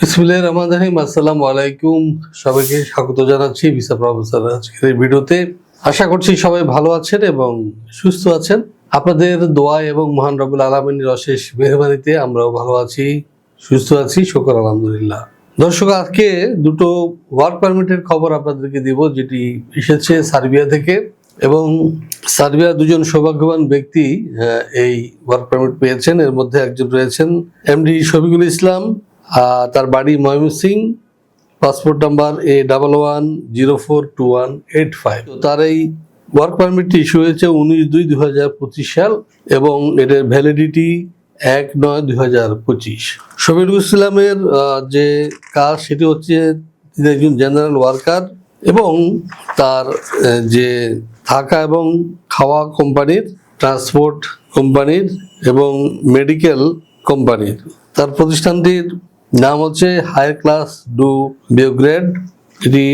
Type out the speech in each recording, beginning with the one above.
বিসমিল্লাহির রহমানির রহিম, আসসালামু আলাইকুম। সবাইকে স্বাগত জানাচ্ছি ভিসা প্রফেসর আজকের এই ভিডিওতে। আশা করছি সবাই ভালো আছেন এবং সুস্থ আছেন। আপনাদের দোয়া এবং মহান রবুল আলমিনের অশেষ মেহরবানিতে আমরাও ভালো আছি, সুস্থ আছি, শকর, আলহামদুলিল্লাহ। দর্শক, আজকে দুটো ওয়ার্ক পারমিটের খবর আপনাদেরকে দিব, যেটি এসেছে সার্বিয়া থেকে এবং সার্বিয়ার দুজন সৌভাগ্যবান ব্যক্তি এই ওয়ার্ক পারমিট পেয়েছেন। এর মধ্যে একজন রয়েছেন এমডি শফিকুল ইসলাম তার বাড়ি Mymensingh, passport number A double one zero four two one eight five তার এই ওয়ার্ক পারমিটটি ইস্যু হয়েছে উনিশ দুই দু হাজার পঁচিশ সাল এবং এটার ভ্যালিডিটি এক নয় দুই হাজার পঁচিশ। শফিকুল ইসলামের যে কাজ সেটি হচ্ছে তিনি একজন জেনারেল ওয়ার্কার এবং তার যে থাকা এবং খাওয়া কোম্পানির ট্রান্সপোর্ট কোম্পানির এবং মেডিকেল কোম্পানির। তার প্রতিষ্ঠানটির নাম হচ্ছে হায়ার ক্লাস ডু বিওগ্রেড এটি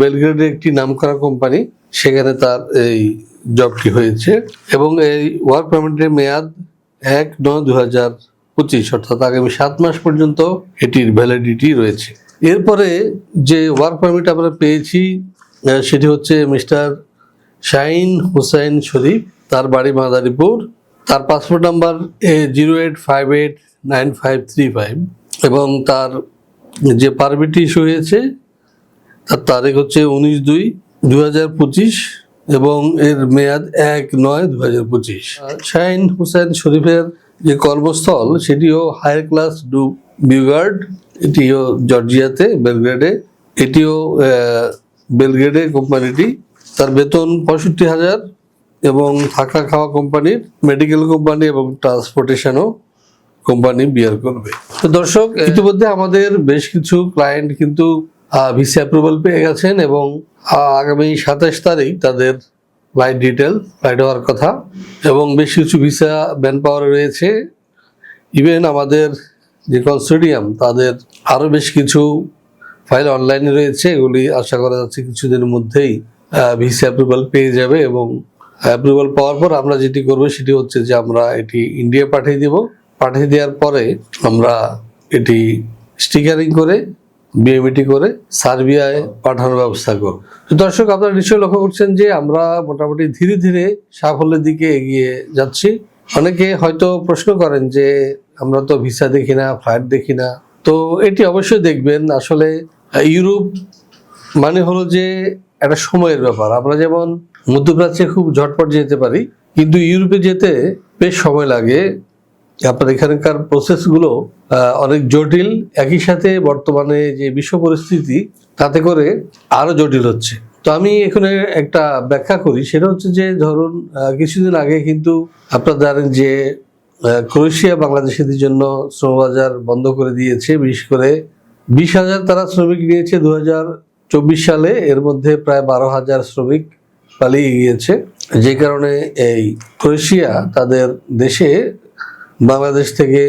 বেলগ্রেডের একটি নামকরা কোম্পানি, সেখানে তার এই জবটি হয়েছে এবং এই ওয়ার্ক পারমিটের মেয়াদ এক নয় দু হাজার পঁচিশ, অর্থাৎ আগামী সাত মাস পর্যন্ত এটির ভ্যালিডিটি রয়েছে। এরপরে যে ওয়ার্ক পারমিট আমরা পেয়েছি সেটি হচ্ছে মিস্টার শাহিন হুসাইন শরীফ, তার বাড়ি মাদারীপুর। তার passport number A zero eight five eight nine five three five. এবং তার যে পারমিটটি ইস্যু হয়েছে, তার তারিখ হচ্ছে উনিশ দুই দু এবং এর মেয়াদ এক নয় দু হাজার পঁচিশ। শাহিন হুসেন শরীফের যে কর্মস্থল, সেটিও হায়ার ক্লাস ডু বিউগার্ড এটিও জর্জিয়াতে, বেলগ্রেডে। এটিও বেলগ্রেডে কোম্পানিটি। তার বেতন পঁয়ষট্টি হাজার এবং থাকা খাওয়া কোম্পানির মেডিকেল কোম্পানি এবং ট্রান্সপোর্টেশনও কোম্পানি বিয়ার করবে। তো দর্শক ইতিমধ্যে আমাদের বেশ কিছু ক্লায়েন্ট কিন্তু ভিসা অ্যাপ্রুভাল পেয়ে গেছেন এবং আগামী সাতাশ তারিখ তাদের ফ্লাইট ডিটেল ফ্লাইট হওয়ার কথা এবং বেশ কিছু ভিসা ম্যান পাওয়ার রয়েছে। ইভেন আমাদের যে কনসোডিয়াম তাদের আরও বেশ কিছু ফাইল অনলাইনে রয়েছে। এগুলি আশা করা যাচ্ছে কিছুদিনের মধ্যেই ভিসা অ্যাপ্রুভাল পেয়ে যাবে এবং অ্যাপ্রুভাল পাওয়ার পর আমরা যেটি করব সেটি হচ্ছে যে আমরা এটি ইন্ডিয়া পাঠিয়ে দেব। পাঠিয়ে দেওয়ার পরে আমরা এটি স্টিকারিং করে বিএমইটি করে সার্বিয়ায় পাঠানোর ব্যবস্থা করব। দর্শক, আপনারা নিশ্চয়ই লক্ষ্য করছেন যে আমরা মোটামুটি ধীরে ধীরে সাফল্যের দিকে এগিয়ে যাচ্ছি। অনেকে হয়তো প্রশ্ন করেন যে আমরা তো ভিসা দেখি না, ফ্লাইট দেখি না। তো এটি অবশ্যই দেখবেন, আসলে ইউরোপ মানে হলো যে একটা সময়ের ব্যাপার। আমরা যেমন মধ্যপ্রাচ্যে খুব ঝটপট যেতে পারি, কিন্তু ইউরোপে যেতে বেশ সময় লাগে। আপনার এখানকার প্রসেসগুলো অনেক জটিল, একই সাথে বর্তমানে যে বিশ্ব পরিস্থিতি, তাতে করে আরও জটিল হচ্ছে। তো আমি এখানে একটা ব্যাখ্যা করি, সেটা হচ্ছে যে ধরুন কিছুদিন আগে কিন্তু আপনারা জানেন যে ক্রোয়েশিয়া বাংলাদেশিদের জন্য শ্রমবাজার বন্ধ করে দিয়েছে, বিশেষ করে বিশ হাজার তারা শ্রমিক নিয়েছে দু চব্বিশ সালে, এর মধ্যে প্রায় বারো হাজার শ্রমিক পালিয়ে গিয়েছে। যে কারণে এই ক্রোয়েশিয়া তাদের দেশে বাংলাদেশ থেকে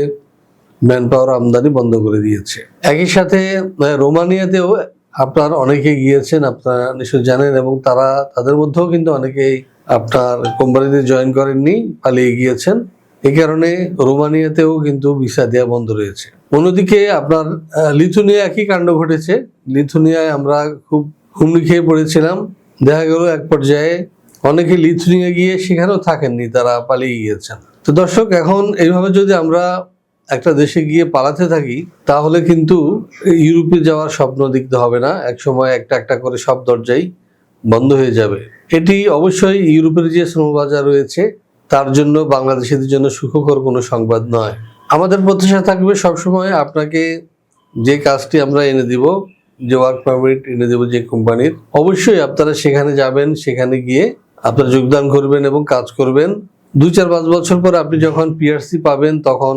ম্যান পাওয়ার আমদানি বন্ধ করে দিয়েছে। একই সাথে রোমানিয়াতেও আপনার অনেকে গিয়েছেন, আপনারা নিশ্চয় জানেন, এবং তারা, তাদের মধ্যেও কিন্তু অনেকেই আপনার কোম্পানিতে জয়েন করেননি, পালিয়ে গিয়েছেন। এই কারণে রোমানিয়াতেও কিন্তু ভিসা দেওয়া বন্ধ রয়েছে। অন্যদিকে আপনার লিথুনিয়া একই কাণ্ড ঘটেছে। লিথুনিয়ায় আমরা খুব হুমড়ি খেয়ে পড়েছিলাম। দেখা গেল এক পর্যায়ে অনেকে লিথুনিয়া গিয়ে সেখানেও থাকেননি, তারা পালিয়ে গিয়েছেন। তো দর্শক, এখন এইভাবে যদি আমরা একটা দেশে গিয়ে পালাতে থাকি, তাহলে কিন্তু ইউরোপে যাওয়ার স্বপ্ন দেখতে হবে না। এক সময় একটা একটা করে সব দরজাই বন্ধ হয়ে যাবে। এটি অবশ্যই ইউরোপের যে শ্রমবাজার রয়েছে, তার জন্য বাংলাদেশিদের জন্য সুখকর কোনো সংবাদ নয়। আমাদের প্রত্যাশা থাকবে সবসময় আপনাকে যে কাজটি আমরা এনে দিব, যে ওয়ার্ক পারমিট এনে দেবো যে কোম্পানির, অবশ্যই আপনারা সেখানে যাবেন, সেখানে গিয়ে আপনারা যোগদান করবেন এবং কাজ করবেন। দুই চার পাঁচ বছর পর আপনি যখন পিআরসি পাবেন, তখন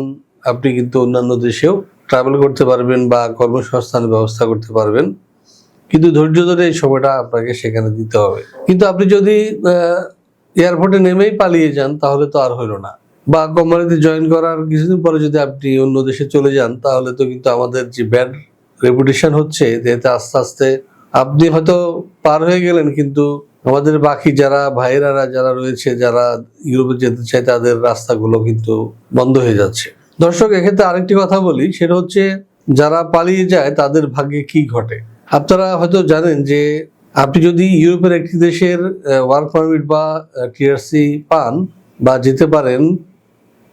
আপনি কিন্তু অন্যান্য দেশেও ট্রাভেল করতে পারবেন বা কর্মসংস্থানের ব্যবস্থা করতে পারবেন। কিন্তু ধৈর্য ধরে এই সময়টা আপনাকে সেখানে দিতে হবে। কিন্তু আপনি যদি এয়ারপোর্টে নেমেই পালিয়ে যান, তাহলে তো আর হলো না। বা কোম্পানিতে জয়েন করার কিছুদিন পরে যদি আপনি অন্য দেশে চলে যান, তাহলে তো কিন্তু আমাদের যে ব্যাড রেপুটেশন হচ্ছে যেতে আস্তে আস্তে আপনি হয়তো পার হয়ে গেলেন, কিন্তু আমাদের বাকি যারা ভাইয়েরারা যারা রয়েছে, যারা ইউরোপে যেতে চায়, তাদের রাস্তাগুলো কিন্তু বন্ধ হয়ে যাচ্ছে। দর্শক, এক্ষেত্রে আরেকটি কথা বলি, সেটা হচ্ছে যারা পালিয়ে যায়, তাদের ভাগ্যে কি ঘটে? আপনারা হয়তো জানেন যে আপনি যদি ইউরোপের একটি দেশের ওয়ার্ক পারমিট বা টিআরসি পান বা যেতে পারেন,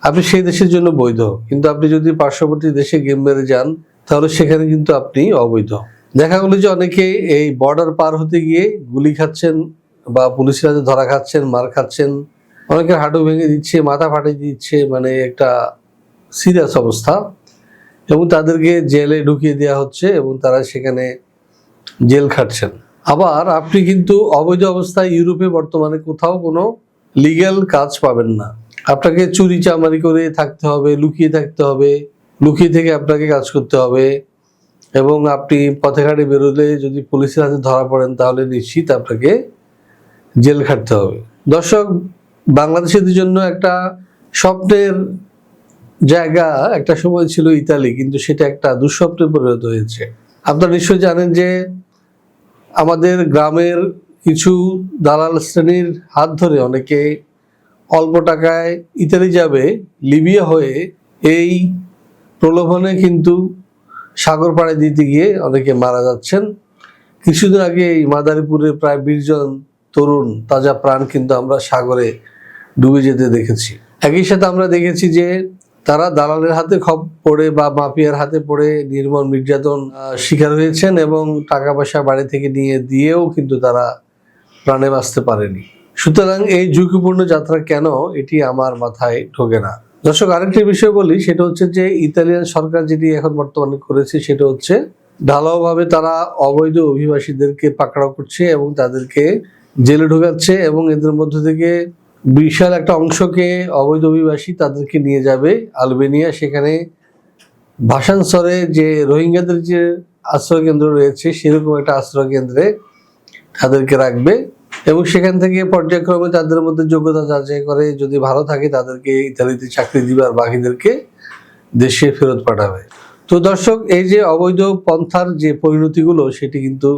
আপনি সেই দেশের জন্য বৈধ। কিন্তু আপনি যদি পার্শ্ববর্তী দেশে গেম মেরে যান, তাহলে সেখানে কিন্তু আপনি অবৈধ। দেখা গেলো যে অনেকে এই বর্ডার পার হতে গিয়ে গুলি খাচ্ছেন বা পুলিশের হাতে ধরা খাচ্ছেন, মার খাচ্ছেন অনেকের হাঁটু ভেঙে দিচ্ছে, মাথা ফাটিয়ে দিচ্ছে মানে একটা সিরিয়াস অবস্থা। এবং তাদেরকে জেলে ঢুকিয়ে দেওয়া হচ্ছে এবং তারা সেখানে জেল খাটছেন। আবার আপনি কিন্তু অবৈধ অবস্থায় ইউরোপে বর্তমানে কোথাও কোনো লিগ্যাল কাজ পাবেন না। আপনাকে চুরি চামারি করে থাকতে হবে, লুকিয়ে থাকতে হবে, লুকিয়ে থেকে আপনাকে কাজ করতে হবে। এবং আপনি পথে ঘাটে বেরোলে যদি পুলিশের হাতে ধরা পড়েন তাহলে নিশ্চিত আপনাকে জেল খাটতে হবে। দর্শক বাংলাদেশের জন্য একটা স্বপ্নের জায়গা একটা সময় ছিল ইতালি, কিন্তু সেটা একটা দুঃস্বপ্নে পরিণত হয়েছে। আপনারা নিশ্চয়ই জানেন যে আমাদের গ্রামের কিছু দালাল শ্রেণির হাত ধরে অনেকে অল্প টাকায় ইতালি যাবে, লিবিয়া হয়ে এই প্রলোভনে কিন্তু সাগর পাড়ে দিতে গিয়ে অনেকে মারা যাচ্ছেন। কিছুদিন আগে এই মাদারীপুরে প্রায় বিশ জন তরুণ তাজা প্রাণ কিন্তু আমরা সাগরে ডুবে যেতে দেখেছি। একই সাথে আমরা দেখেছি যে তারা দালালের হাতে খপ পড়ে বা মাফিয়ার হাতে পড়ে নির্মম নির্যাতন শিকার হয়েছেন এবং টাকা পয়সা বাড়ি থেকে নিয়ে দিয়েও কিন্তু তারা প্রাণে বাঁচতে পারেনি। সুতরাং এই ঝুঁকিপূর্ণ যাত্রা কেন এটি আমার মাথায় ঢোকে না। দর্শক, আরেকটি বিষয় বলি, সেটা হচ্ছে যে ইতালিয়ান সরকার যেটি এখন বর্তমানে করেছে, সেটা হচ্ছে ঢালাওভাবে তারা অবৈধ অভিবাসীদেরকে পাকড়াও করছে এবং তাদেরকে জেলে ঢোকাচ্ছে এবং এদের মধ্য থেকে বিশাল একটা অংশকে অবৈধ অভিবাসী তাদেরকে নিয়ে যাবে আলবেনিয়া। সেখানে ভাষানসরে যে রোহিঙ্গাদের যে আশ্রয় কেন্দ্র রয়েছে, সেরকম একটা আশ্রয় কেন্দ্রে তাদেরকে রাখবে এবং সেখান থেকে পর্যায়ক্রমে তাদের মধ্যে যোগ্যতা যাচাই করে, যদি ভালো থাকে তাদেরকে ইতালিতে চাকরি দিবে আর বাকিদেরকে দেশে ফেরত পাঠাবে। তো দর্শক, এই যে অবৈধ পন্থার যে পরিণতিগুলো, সেটি কিন্তু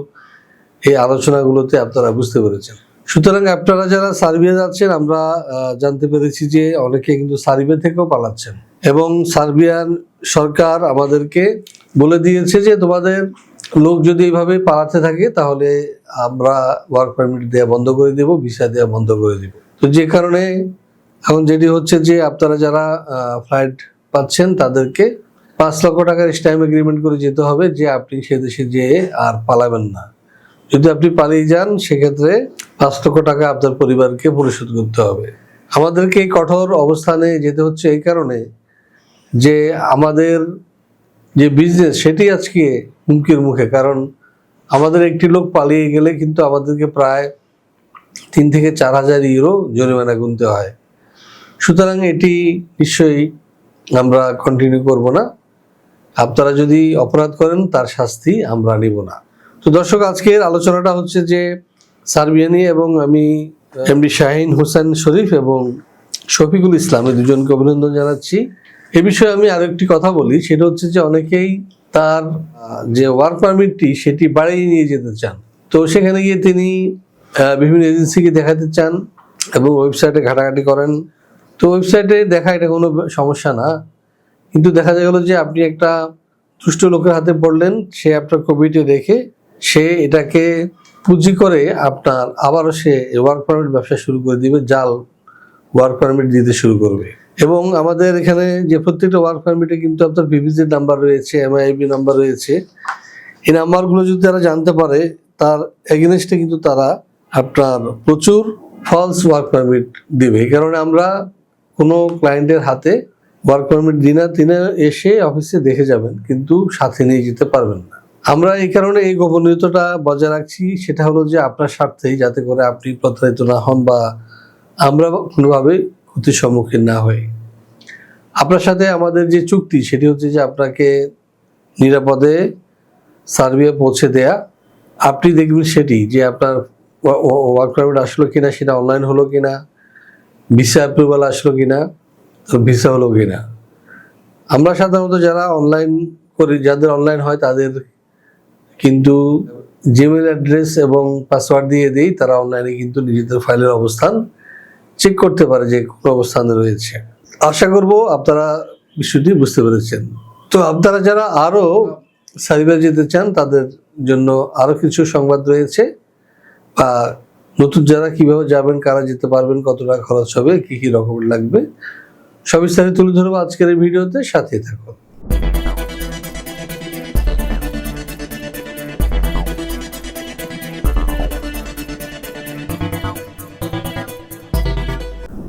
এই আলোচনাগুলোতে আপনারা বুঝতে পেরেছেন। সুতরাং আপনারা যারা সার্বিয়া যাচ্ছেন, আমরা জানতে পেরেছি যে অনেকে কিন্তু সার্বিয়া থেকেও পালাচ্ছেন। এবং সার্বিয়ান সরকার আমাদেরকে বলে দিয়েছে যে তোমাদের লোক যদি এইভাবে পালাতে থাকে, তাহলে আমরা ওয়ার্ক পারমিট দেওয়া বন্ধ করে দেব ভিসা দেওয়া বন্ধ করে দেব। তো যে কারণে এখন যেটি হচ্ছে যে আপনারা যারা ফ্লাইট পাচ্ছেন, তাদেরকে পাঁচ লক্ষ টাকার স্টাইম এগ্রিমেন্ট করে যেতে হবে যে আপনি সে দেশে যেয়ে আর পালাবেন না। যদি আপনি পালিয়ে যান, সেক্ষেত্রে পাঁচ লক্ষ টাকা আপনার পরিবারকে পরিশোধ করতে হবে। আমাদেরকে এই কঠোর অবস্থানে যেতে হচ্ছে এই কারণে যে আমাদের যে বিজনেস সেটি আজকে হুমকির মুখে। কারণ আমাদের একটি লোক পালিয়ে গেলে কিন্তু আমাদেরকে প্রায় তিন থেকে চার হাজার ইউরো জরিমানা গুনতে হয়। সুতরাং এটি নিশ্চয়ই আমরা কন্টিনিউ করব না। আপনারা যদি অপরাধ করেন, তার শাস্তি আমরা নিব না। তো দর্শক, আজকের আলোচনাটা হচ্ছে যে সার্বিয়া নিয়ে এবং আমি, এমডি শাহিন হোসেন শরীফ এবং শফিকুল ইসলাম এই দুজনকে অভিনন্দন জানাচ্ছি। এ বিষয়ে আমি আরেকটি কথা বলি, সেটা হচ্ছে যে অনেকেই তার যে ওয়ার্ক পারমিটটি সেটি বাড়িয়ে নিয়ে যেতে চান। তো সেখানে গিয়ে তিনি বিভিন্ন এজেন্সিকে দেখাতে চান এবং ওয়েবসাইটে ঘাটাঘাটি করেন। তো ওয়েবসাইটে দেখা এটা কোনো সমস্যা না, কিন্তু দেখা গেল যে আপনি একটা দুষ্ট লোকের হাতে পড়লেন, সে আপনার কবিটি রেখে সে এটাকে পুঁজি করে আপনার আবারও সে ওয়ার্ক পারমিট ব্যবসা শুরু করে দিবে, জাল ওয়ার্ক পারমিট দিতে শুরু করবে। এবং আমাদের এখানে যে প্রত্যেকটা ওয়ার্ক পারমিটে কিন্তু আপনার বিবিসির নাম্বার রয়েছে এমআইবি নাম্বার রয়েছে। এই নাম্বারগুলো যদি তারা জানতে পারে, তার এগেনস্টে কিন্তু তারা আপনার প্রচুর ফলস ওয়ার্ক পারমিট দিবে। এই কারণে আমরা কোনো ক্লায়েন্টের হাতে ওয়ার্ক পারমিট দিই না তিনি এসে অফিসে দেখে যাবেন, কিন্তু সাথে নিয়ে যেতে পারবেন না। আমরা এই কারণে এই গোপনীয়তাটা বজায় রাখছি। সেটা হলো যে আপনার স্বার্থেই যাতে করে আপনি প্রতারিত না হন বা আমরা কোনোভাবে ক্ষতির সম্মুখীন না হই। আপনার সাথে আমাদের যে চুক্তি, সেটি হচ্ছে যে আপনাকে নিরাপদে সার্বিয়া পৌঁছে দেয়া। আপনি দেখবেন সেটি যে আপনার ওয়ার্ক পারমিট আসলো কিনা, সেটা অনলাইন হলো কিনা ভিসা অ্যাপ্রুভাল আসলো কিনা ভিসা হলো কিনা। আমরা সাধারণত যারা অনলাইন করি, যাদের অনলাইন হয়, তাদের কিন্তু জিমেল অ্যাড্রেস এবং পাসওয়ার্ড দিয়ে দিই, তারা অনলাইনে কিন্তু নিজেদের ফাইলের অবস্থান চেক করতে পারে যে কোন অবস্থানে রয়েছে। আশা করব আপনারা বিষয়টি বুঝতে পেরেছেন। তো আপনারা যারা আরও সার্বিয়া যেতে চান, তাদের জন্য আরও কিছু সংবাদ রয়েছে। বা নতুন যারা কীভাবে যাবেন, কারা যেতে পারবেন কত টাকা খরচ হবে, কি কি রকমের লাগবে সবিস্তারে তুলে ধরবো আজকের এই ভিডিওতে। সাথে থাকুন।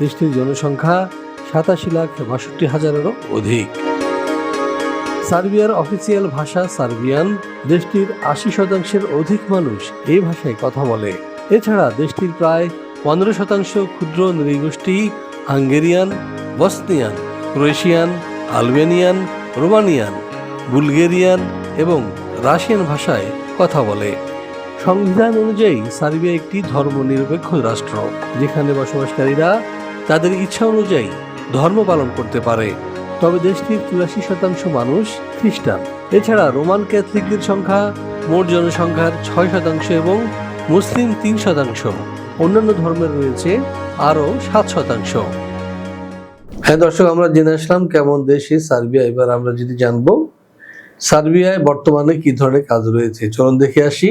দেশটির জনসংখ্যা সাতাশি লাখ বাষট্টি হাজারেরও অধিক। সার্বিয়ার অফিসিয়াল ভাষা সার্বিয়ান, দেশটির আশি শতাংশের অধিক মানুষ এই ভাষায় কথা বলে। এছাড়া দেশটির প্রায় পনেরো শতাংশ ক্ষুদ্র নৃগোষ্ঠী Hungarian, Bosnian, Croatian, Albanian, Romanian, Bulgarian এবং রাশিয়ান ভাষায় কথা বলে। সংবিধান অনুযায়ী সার্বিয়া একটি ধর্মনিরপেক্ষ রাষ্ট্র, যেখানে বসবাসকারীরা তাদের ইচ্ছা অনুযায়ী ধর্ম পালন করতে পারে। তবে দেশটির চুরাশি শতাংশ মানুষ খ্রিস্টান। এছাড়া রোমান ক্যাথলিকদের সংখ্যা, মোট জনসংখ্যার ছয় শতাংশ এবং মুসলিম তিন শতাংশ। অন্যান্য ধর্মের রয়েছে আরও সাত শতাংশ। হ্যাঁ দর্শক, আমরা জেনে আসলাম কেমন দেশ সার্বিয়া। এবার আমরা যদি জানব, সার্বিয়ায় বর্তমানে কি ধরনের কাজ রয়েছে? চলুন দেখে আসি।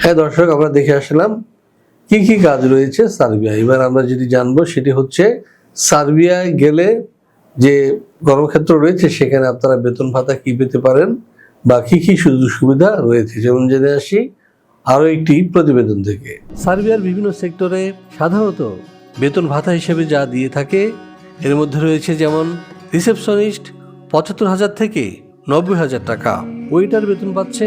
হ্যাঁ দর্শক, আমরা দেখে আসলাম কি কি কাজ রয়েছে সার্বিয়া এবার আমরা যেটি জানব সেটি হচ্ছে সার্বিয়ায় গেলে যে কর্মক্ষেত্র রয়েছে, সেখানে আপনারা বেতন ভাতা কি পেতে পারেন বা কি কি সুযোগ সুবিধা রয়েছে? যেমন জেনে আসি আরও একটি প্রতিবেদন থেকে। সার্বিয়ার বিভিন্ন সেক্টরে সাধারণত বেতন ভাতা হিসেবে যা দিয়ে থাকে, এর মধ্যে রয়েছে যেমন রিসেপশনিস্ট পঁচাত্তর হাজার থেকে নব্বই হাজার টাকা। ওয়েটার বেতন পাচ্ছে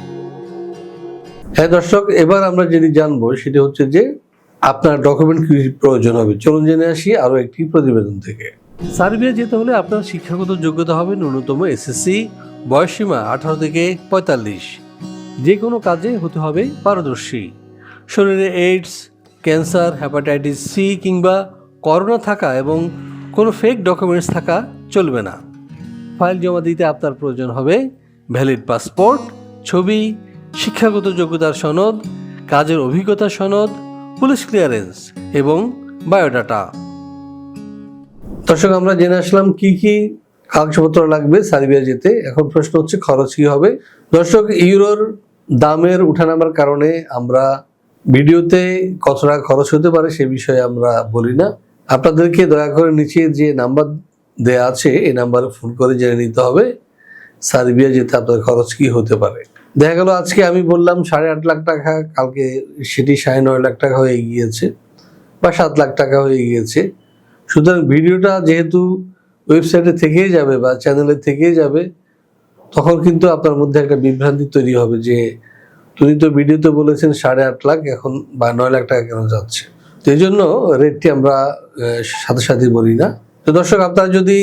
হ্যাঁ দর্শক, এবার আমরা যেটি জানব সেটি হচ্ছে যে আপনার ডকুমেন্ট কি প্রয়োজন হবে? চলুন জেনে আসি আরও একটি প্রতিবেদন থেকে। সার্বিয়া যেতে হলে আপনার শিক্ষাগত যোগ্যতা হবে ন্যূনতম এসএসসি, বয়সসীমা আঠারো থেকে পঁয়তাল্লিশ। যে কোনো কাজে হতে হবে পারদর্শী। শরীরে এইডস ক্যান্সার হ্যাপাটাইটিস সি কিংবা করোনা থাকা এবং কোনো ফেক ডকুমেন্টস থাকা চলবে না। ফাইল জমা দিতে আপনার প্রয়োজন হবে ভ্যালিড পাসপোর্ট ছবি শিক্ষাগত যোগ্যতার সনদ, কাজের অভিজ্ঞতা সনদ, পুলিশ ক্লিয়ারেন্স এবং বায়োডাটা। দর্শক, আমরা জেনে আসলাম কি কি কাগজপত্র লাগবে সার্বিয়া যেতে। এখন প্রশ্ন হচ্ছে, খরচ কি হবে? দর্শক, ইউরোর দামের উঠানামার কারণে আমরা ভিডিওতে কত টাকা খরচ হতে পারে সে বিষয়ে আমরা বলি না। আপনাদেরকে দয়া করে নিচে যে নাম্বার দেয়া আছে এই নাম্বারে ফোন করে জেনে নিতে হবে, সার্বিয়া যেতে আপনার খরচ কি হতে পারে। দেখা গেল আজকে আমি বললাম সাড়ে আট লাখ টাকা, কালকে সেটি সাড়ে নয় লাখ টাকা হয়ে গিয়েছে বা সাত লাখ টাকা হয়ে গিয়েছে। সুতরাং ভিডিওটা যেহেতু ওয়েবসাইটে থেকেই যাবে বা চ্যানেলে থেকেই যাবে, তখন কিন্তু আপনার মধ্যে একটা বিভ্রান্তি তৈরি হবে যে তুমি তো ভিডিওতে বলেছেন সাড়ে আট লাখ, এখন বা নয় লাখ টাকা কেন যাচ্ছে? তো এই জন্য রেটটি আমরা সাথে সাথে বলি না। তো দর্শক, আপনারা যদি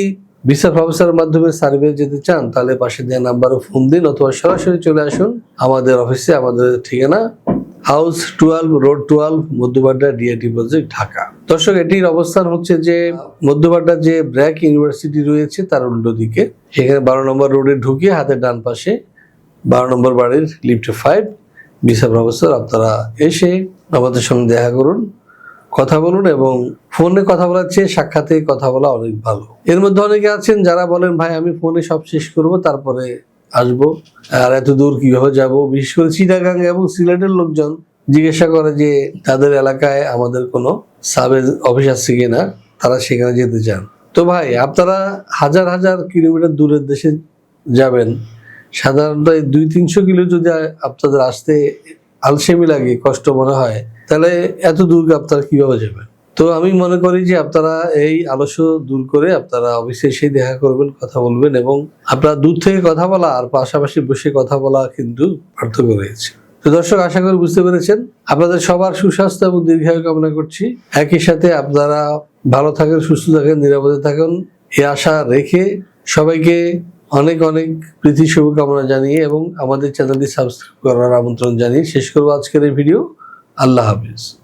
ভিসা প্রফেসরের মাধ্যমে সার্ভে যেতে চান, তাহলে পাশে দেওয়া নাম্বারে ফোন দিন অথবা সরাসরি চলে আসুন। আমাদের অফিসে, আমাদের ঠিকানা house twelve, road twelve Madhyabadda DIT project, Dhaka. দর্শক, এটির অবস্থান হচ্ছে যে মধ্যবাড্ডা যে ব্র্যাক ইউনিভার্সিটি রয়েছে, তার উল্টো দিকে। সেখানে বারো নম্বর রোডে ঢুকিয়ে হাতের ডান পাশে বারো নম্বর বাড়ির লিফট ফাইভ। ভিসা প্রফেসর, আপনারা এসে আমাদের সঙ্গে দেখা করুন। কথা বলুন এবং ফোনে কথা বলার চেয়ে সাক্ষাতে কথা বলা অনেক ভালো। এর মধ্যে অনেকে আছেন যারা বলেন, ভাই, আমি ফোনে সব শেষ করব, তারপরে আসব। আর এত দূর কীভাবে যাব? বিশেষ করে চিটাগাং এবং সিলেটের লোকজন জিজ্ঞাসা করে যে, তাদের এলাকায় আমাদের কোনো সাব অফিস আছে কিনা তারা সেখানে যেতে চান। তো ভাই, আপনারা হাজার হাজার কিলোমিটার দূরের দেশে যাবেন। সাধারণত দুই তিনশো কিলো যদি আপনাদের আসতে আলসেমি লাগে, কষ্ট মনে হয় তাহলে এত দূর আপনারা কীভাবে যাবেন? তো আমি মনে করি যে আপনারা এই আলস্য দূর করে আপনারা অফিসে এসে দেখা করবেন, কথা বলবেন এবং আপনারা দূর থেকে কথা বলা আর পাশাপাশি বসে কথা বলা কিন্তু পার্থক্য রয়েছে। তো দর্শক, আশা করি বুঝতে পেরেছেন। আপনাদের সবার সুস্বাস্থ্য এবং দীর্ঘায়ু কামনা করছি। একই সাথে আপনারা ভালো থাকেন, সুস্থ থাকেন, নিরাপদে থাকেন এই আশা রেখে সবাইকে অনেক অনেক প্রীতি শুভকামনা জানিয়ে এবং আমাদের চ্যানেলটি সাবস্ক্রাইব করার আমন্ত্রণ জানিয়ে শেষ করব আজকের এই ভিডিও। আল্লাহ হাফিজ।